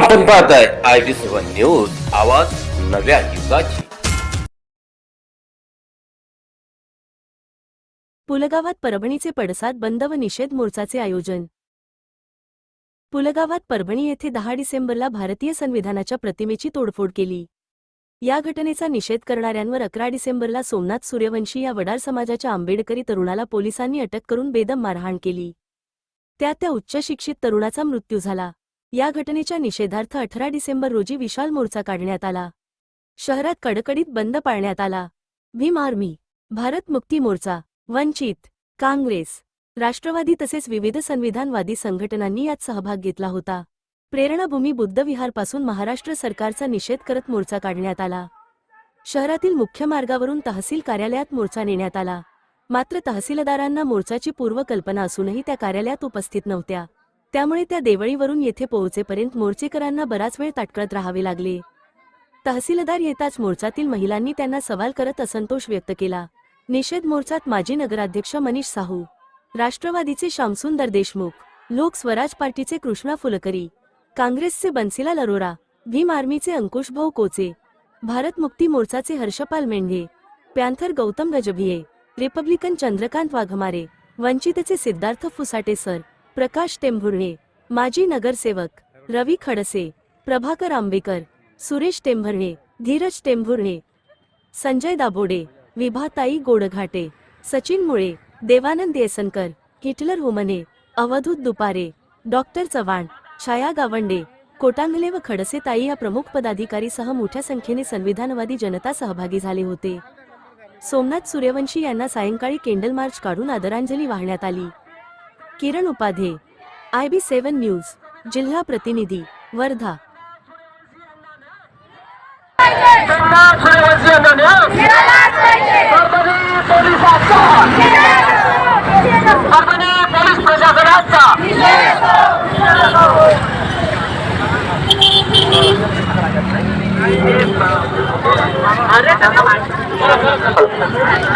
आपण पाहताय I B seven news आवाज नव्या युगाची. पुलगावात परभणीचे पडसाद बंद व निषेध मोर्चाचे आयोजन. पुलगावात परभणी येथे दहा डिसेंबरला भारतीय संविधानाच्या प्रतिमेची तोडफोड केली. या घटनेचा निषेध करणाऱ्यांवर अकरा डिसेंबरला सोमनाथ सूर्यवंशी या वडार समाजाच्या आंबेडकरी तरुणाला पोलिसांनी अटक करून बेदम मारहाण केली. त्यात त्या उच्च शिक्षित तरुणाचा मृत्यू झाला. या घटनेच्या निषेधार्थ अठरा डिसेंबर रोजी विशाल मोर्चा काढण्यात आला. शहरात कडकडीत बंद पाळण्यात आला. भीम आर्मी भारत मुक्ती मोर्चा वंचित काँग्रेस राष्ट्रवादी तसेच विविध संविधानवादी संघटनांनी यात सहभाग घेतला होता. प्रेरणाभूमी बुद्धविहारपासून महाराष्ट्र सरकारचा निषेध करत मोर्चा काढण्यात आला. शहरातील मुख्य मार्गावरून तहसील कार्यालयात मोर्चा नेण्यात आला. मात्र तहसीलदारांना मोर्चाची पूर्वकल्पना असूनही त्या कार्यालयात उपस्थित नव्हत्या. त्यामुळे त्या देवळीवरून येथे पोहोचेपर्यंत मोर्चेकरांना बराच वेळ ताटकळत राहावे लागले. तहसीलदार येताच मोर्चातील महिलांनी त्यांना सवाल करत असंतोष व्यक्त केला. निषेध मोर्चात माजी नगराध्यक्ष मनीष साहू राष्ट्रवादीचे श्यामसुंदर देशमुख लोक स्वराज पार्टीचे कृष्णा फुलकरी काँग्रेसचे बन्सीलाल अरोरा भीम आर्मीचे अंकुशभाऊ कोचे भारत मुक्ती मोर्चाचे हर्षपाल मेंढे पॅन्थर गौतम गजभिये रिपब्लिकन चंद्रकांत वाघमारे वंचितचे सिद्धार्थ फुसाटे सर प्रकाश टेंभुर्णे माजी नगरसेवक रवी खडसे प्रभाकर आंबेकर सुरेश टेंभर्णे धीरज टेंभुर्णे संजय दाभोडे विभाताई गोडघाटे सचिन मुळे देवानंद येसनकर हिटलर होमने अवधूत दुपारे डॉक्टर चव्हाण छाया गावंडे कोटांगले व खडसे ताई या प्रमुख पदाधिकारीसह मोठ्या संख्येने संविधानवादी जनता सहभागी झाले होते. सोमनाथ सूर्यवंशी यांना सायंकाळी केंडल मार्च काढून आदरांजली वाहण्यात आली. Kiran Upadhye I B seven news जिल्हा प्रतिनिधी वर्धा.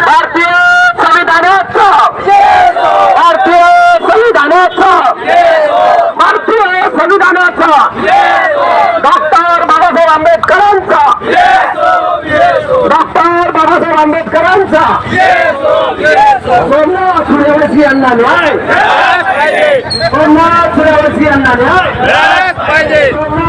भारतीय संविधानाचा भारतीय संविधानाचा भारतीय संविधानाचा डॉक्टर बाबासाहेब आंबेडकरांचा डॉक्टर बाबासाहेब आंबेडकरांचा सोमनाथ सूर्यवंशी यांना न्याय सोमनाथ सूर्यवंशी यांना न्याय सोमनाथ सूर्यवंशी यांना